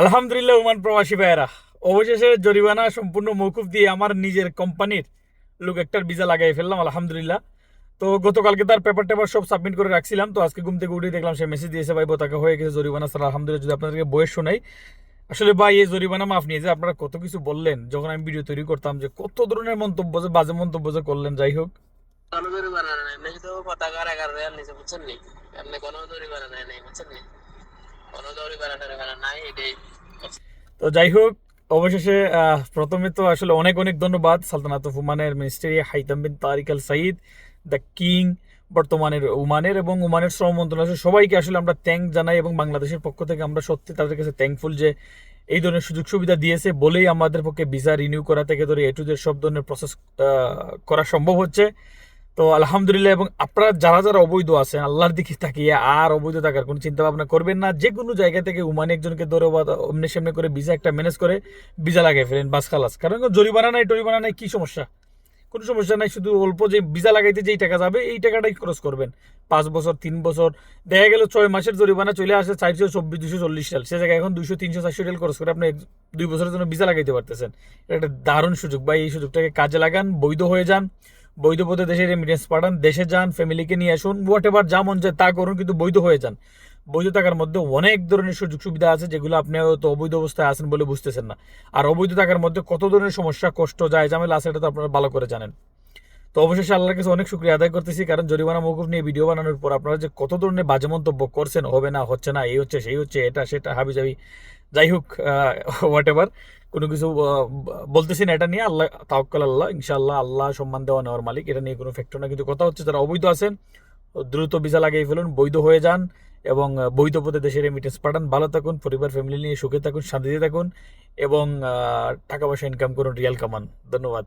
আলহামদুলিল্লাহ, ওমান প্রবাসী ভাইয়েরা। অবশেষে জরিমানা সম্পূর্ণ মৌকুফ দিয়ে আমার নিজের কোম্পানির লোক একটার ভিসা লাগাই ফেললাম, আলহামদুলিল্লাহ। তো গতকালকে তার পেপার টেপার সব সাবমিট করে রাখছিলাম। তো আজকে ঘুম থেকে উঠে দেখলাম সে মেসেজ দিয়েছে, ভাই তাকে হয়ে গেছে জরিমানা, স্যার, আলহামদুলিল্লাহ, যদি আপনাদেরকে বয়স শোনাই। আসলে ভাই, এই জরিমানা মাফ নিয়ে যে আপনারা কত কিছু বললেন, যখন আমি ভিডিও তৈরি করতাম যে কত ধরনের মন্তব্য যে, বাজে মন্তব্য যে করলেন, যাই হোক। কোনো জরিমানা নেই বুঝছেন নি? কোনো জরিমানা নেই নেই, বুঝছেন নি? কোনো জরিমানা নাই, এটাই। তো যাই হোক অবশেষে প্রথমে তো আসলে অনেক অনেক ধন্যবাদ সালতানাত উমানের ministry Haitham bin Tariq Al Said the king বর্তমানের উমানের এবং উমানের শ্রম মন্ত্রণালয় সবাইকে আসলে আমরা থ্যাংক জানাই এবং বাংলাদেশের পক্ষ থেকে আমরা সত্যি তাদের কাছে থ্যাঙ্কফুল যে এই ধরনের সুযোগ সুবিধা দিয়েছে, বলেই আমাদের পক্ষে ভিসা রিনিউ করা থেকে ধরে এ টু জেড সব ধরনের প্রসেস করা সম্ভব হচ্ছে। তো আলহামদুলিল্লাহ, এবং আপনারা যারা যারা অবৈধ আছেন, আল্লাহর দিকে তাকিয়ে আর অবৈধ থাকার কোনো চিন্তা ভাবনা করবেন না। যে কোনো জায়গা থেকে উমানে একজনকে ধরে বা অমনি সামনে করে ভিসা একটা ম্যানেজ করে ভিসা লাগিয়ে ফেলেন, বাস খালাস। কারণ জরিমানা নাই, টরিমানা নাই, কি সমস্যা? কোনো সমস্যা নাই, শুধু অল্প যে ভিসা লাগাইতে যেই টাকা যাবে, এই টাকাটাই খরচ করবেন। পাঁচ বছর, তিন বছর, দেখা গেল ছয় মাসের জরিমানা চলে আসে চারশো চব্বিশ, দুশো চল্লিশ সাল। সে জায়গায় এখন দুশো তিনশো, চারশো রিয়াল খরচ করে আপনি দুই বছরের জন্য ভিসা লাগাইতে পারতেছেন। এটা একটা দারুণ সুযোগ। ভাই, এই সুযোগটাকে কাজে লাগান, বৈধ হয়ে যান। বৈধ পথে দেশে রেমিটেন্স পাঠান, দেশে যান ফ্যামিলিকে নিয়ে আসুন হোয়াট এভার যা মন চায় তা করুন, কিন্তু বৈধ হয়ে যান। বৈধ থাকার মধ্যে অনেক ধরনের সুযোগ সুবিধা আছে যেগুলো আপনি হয়তো অবৈধ অবস্থায় আছেন বলে বুঝতেছেন না। আর অবৈধ থাকার মধ্যে কত ধরনের সমস্যা, কষ্ট, যায় ঝামেলা আছে এটা তো আপনারা ভালো করে জানেন। তো অবশেষে আল্লাহর কাছে অনেক শুক্রিয়া আদায় করতেছি, কারণ জরিমানা মৌকুফ নিয়ে ভিডিও বানানোর পর আপনারা যে কত ধরনের বাজে মন্তব্য করছেন, হবে না, হচ্ছে না, এই হচ্ছে, সেই হচ্ছে, এটা, সেটা হাবি যাবি যাই হোক হোয়াট এভার কোনো কিছু বলতেছি না এটা নিয়ে, আল্লাহ তাওকাল আল্লাহ ইনশাল্লাহ আল্লাহ সম্মান দেওয়া নেওয়ার মালিক, এটা নিয়ে কোনো ফ্যাক্টর না। কিন্তু কথা হচ্ছে যারা অবৈধ আছেন, দ্রুত ভিসা লাগিয়ে ফেলুন, বৈধ হয়ে যান এবং বৈধ পথে দেশের রেমিটেন্স পাঠান। ভালো থাকুন, পরিবার ফ্যামিলি নিয়ে সুখে থাকুন, শান্তিতে থাকুন এবং টাকা পয়সা ইনকাম করুন, রিয়াল কামান। ধন্যবাদ।